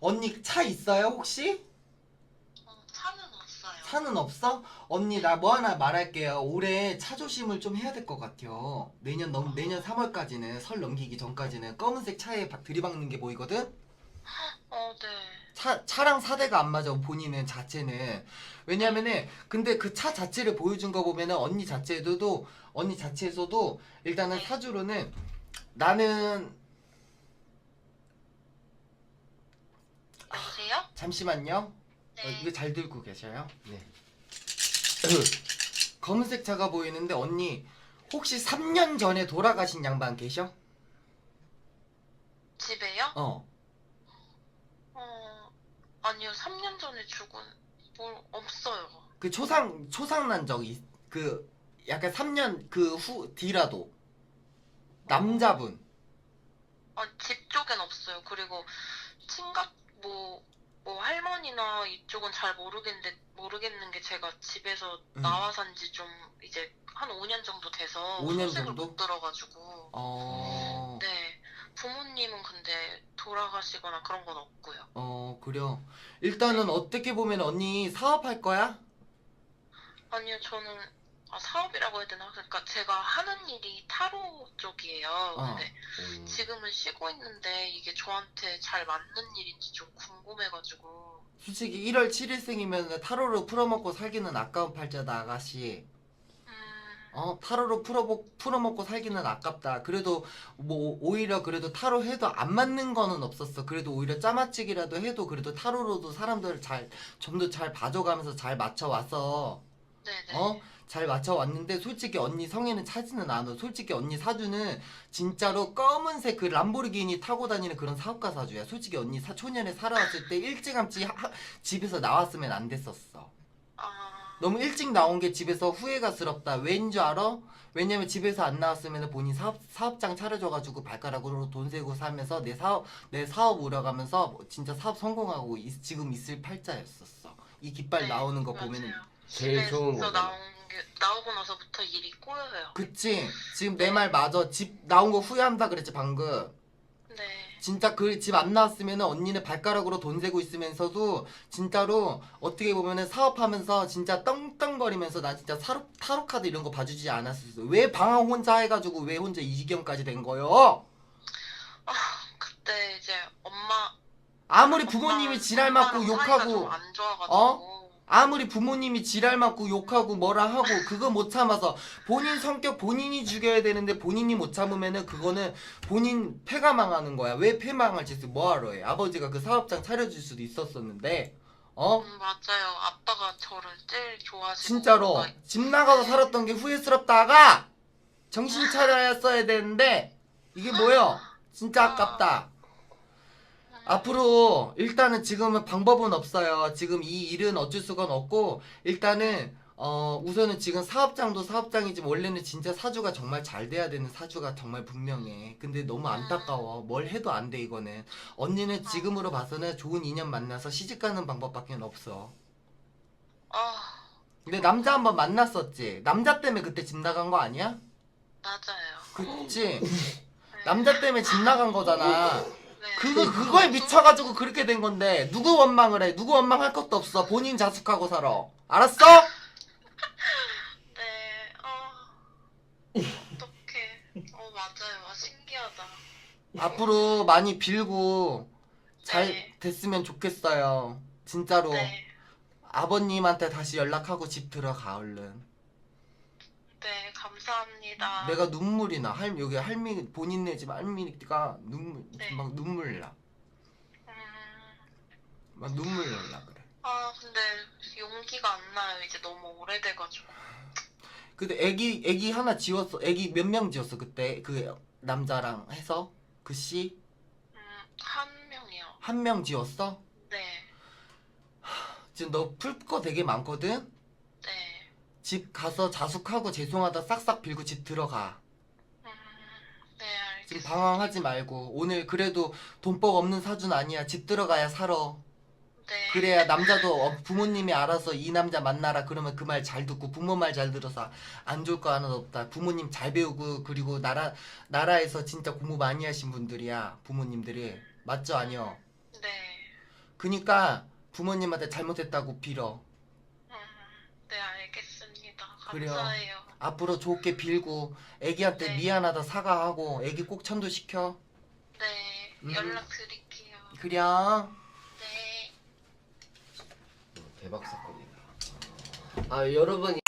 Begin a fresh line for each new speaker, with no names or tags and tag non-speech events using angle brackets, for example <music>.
언니 차 있어요 혹시?
어, 차는 없어요.
차는 없어? 언니 나 뭐 하나 말할게요. 올해 차 조심을 좀 해야 될 것 같아요. 내년 넘 내년 3월까지는 설 넘기기 전까지는 검은색 차에 바- 들이박는 게 보이거든.
어, 네.
차 차랑 사대가 안 맞아 본인은 자체는 왜냐면은 근데 그 차 자체를 보여준 거 보면은 언니 자체에서도 언니 자체에서도 일단은 사주로는 나는
여보세요?
잠시만요.
네.
어, 이거 잘 들고 계셔요? 네. <clears throat> 검은색 차가 보이는데 언니 혹시 3년 전에 돌아가신 양반 계셔?
집에요?
어.
어, 아니요. 3년 전에 죽은 뭘 없어요.
그 초상 초상 난 적이 그 약간 3년 그 후 뒤라도 남자분.
아니, 집 쪽엔 없어요. 그리고 친각 뭐, 뭐 할머니나 이쪽은 잘 모르겠는데 모르겠는 게 제가 집에서
음.
나와 산지 좀 이제 한 5년 정도 돼서
5년
소식을
정도?
못 들어가지고
어.
네 부모님은 근데 돌아가시거나 그런 건 없고요.
어, 그래요. 일단은 어떻게 보면 언니 사업할 거야?
아니요, 저는 아, 사업이라고 해야 되나? 그러니까 제가 하는 일이 타로 쪽이에요.
어.
근데 지금은 쉬고 있는데 이게 저한테 잘 맞는 일인지 좀 궁금해가지고.
솔직히 1월 7일생이면 타로로 풀어먹고 살기는 아까운 팔자다 아가씨.
음,
어 타로로 풀어먹 풀어먹고 살기는 아깝다. 그래도 뭐 오히려 그래도 타로 해도 안 맞는 거는 없었어. 그래도 오히려 짜맞추기라도 해도 그래도 타로로도 사람들을 잘 좀 더 잘 봐줘가면서 잘 맞춰 왔어.
네네.
어? 잘 맞춰 왔는데 솔직히 언니 성에는 차지는 않아. 솔직히 언니 사주는 진짜로 검은색 그 람보르기니 타고 다니는 그런 사업가 사주야. 솔직히 언니 사 초년에 살아왔을 때 일찌감치 하- 집에서 나왔으면 안 됐었어.
아,
너무 일찍 나온 게 집에서 후회가 스럽다. 왠 줄 알아? 왜냐면 집에서 안 나왔으면 본인 사업, 사업장 차려줘가지고 발가락으로 돈 세고 살면서 내 사업, 내 사업 우려가면서 진짜 사업 성공하고 있- 지금 있을 팔자였었어. 이 깃발
네,
나오는 거
맞아요.
보면은.
제일 좋은
집에서. 나온 게 나오고 나서부터 일이 꼬여요.
그치? 지금 내 말 맞아. 집 나온 거 후회한다 그랬지, 방금.
네.
진짜 그 집 안 나왔으면 언니는 발가락으로 돈 세고 있으면서도 진짜로 어떻게 보면은 사업하면서 진짜 떵떵거리면서 나 진짜 타로, 타로 카드 이런 거 봐주지 않았었어. 왜 방황 혼자 해가지고 왜 혼자 이 지경까지 된 거요?
아, 그때 이제 엄마
아무리 부모님이 지랄 맞고 욕하고
안 좋아가지고.
어? 아무리 부모님이 지랄 맞고 욕하고 뭐라 하고 그거 못 참아서 본인 성격 본인이 죽여야 되는데 본인이 못 참으면은 그거는 본인 패가 망하는 거야. 왜 패망할 짓을 뭐하러 해? 아버지가 그 사업장 차려줄 수도 있었었는데 어?
음, 맞아요. 아빠가 저를 제일 좋아하시고.
진짜로
뭔가
집 나가서 살았던 게 후회스럽다가 정신 차려야 되는데 이게 뭐야? 진짜 아깝다. 앞으로 일단은 지금은 방법은 없어요. 지금 이 일은 어쩔 수가 없고 일단은 어 우선은 지금 사업장도 사업장이지만 원래는 진짜 사주가 정말 잘 돼야 되는 사주가 정말 분명해. 근데 너무 안타까워. 뭘 해도 안 돼 이거는. 언니는 지금으로 봐서는 좋은 인연 만나서 시집 가는 방법밖에 없어.
아,
근데 남자 한번 만났었지. 남자 때문에 그때 집 나간 거 아니야?
맞아요.
그치? <laughs>
네.
남자 때문에 집 나간 거잖아.
네.
그거 그거에 미쳐가지고 그렇게 된 건데 누구 원망을 해? 누구 원망할 것도 없어. 본인 자숙하고 살아. 알았어? <laughs>
네, 아, 어떡해. 어, 맞아요. 아, 신기하다.
앞으로 많이 빌고 잘
네.
됐으면 좋겠어요. 진짜로
네,
아버님한테 다시 연락하고 집 들어가 얼른.
네, 감사합니다.
내가 눈물이 나. 할 여기 할미 본인네 집 할미가 눈물
네.
막 눈물 나.
음,
막 눈물 날라 그래.
아, 근데 용기가 안 나요. 이제 너무 오래돼가지고.
근데 애기 애기 하나 지웠어. 애기 몇 명 지웠어 그때 그 남자랑 해서 그씨한명
음, 한 명이요.
지웠어?
네,
지금 너 풀 거 되게 많거든.
네.
집 가서 자숙하고 죄송하다 싹싹 빌고 집 들어가.
음, 네,
지금
알겠습니다.
방황하지 말고 오늘 그래도 돈복 없는 사준 아니야. 집 들어가야 살아.
네.
그래야 남자도 어, 부모님이 알아서 이 남자 만나라 그러면 그 말 잘 듣고 부모 말 잘 들어서 안 좋을 거 하나도 없다. 부모님 잘 배우고 그리고 나라 나라에서 진짜 공부 많이 하신 분들이야. 부모님들이 맞죠 아니요.
네.
그니까 부모님한테 잘못했다고 빌어. 그래요.
감사해요.
앞으로 좋게 빌고 애기한테
네.
미안하다 사과하고 애기 꼭 천도시켜.
네,
음.
연락 드릴게요.
그래.
네.
대박 사건이다. 아 여러분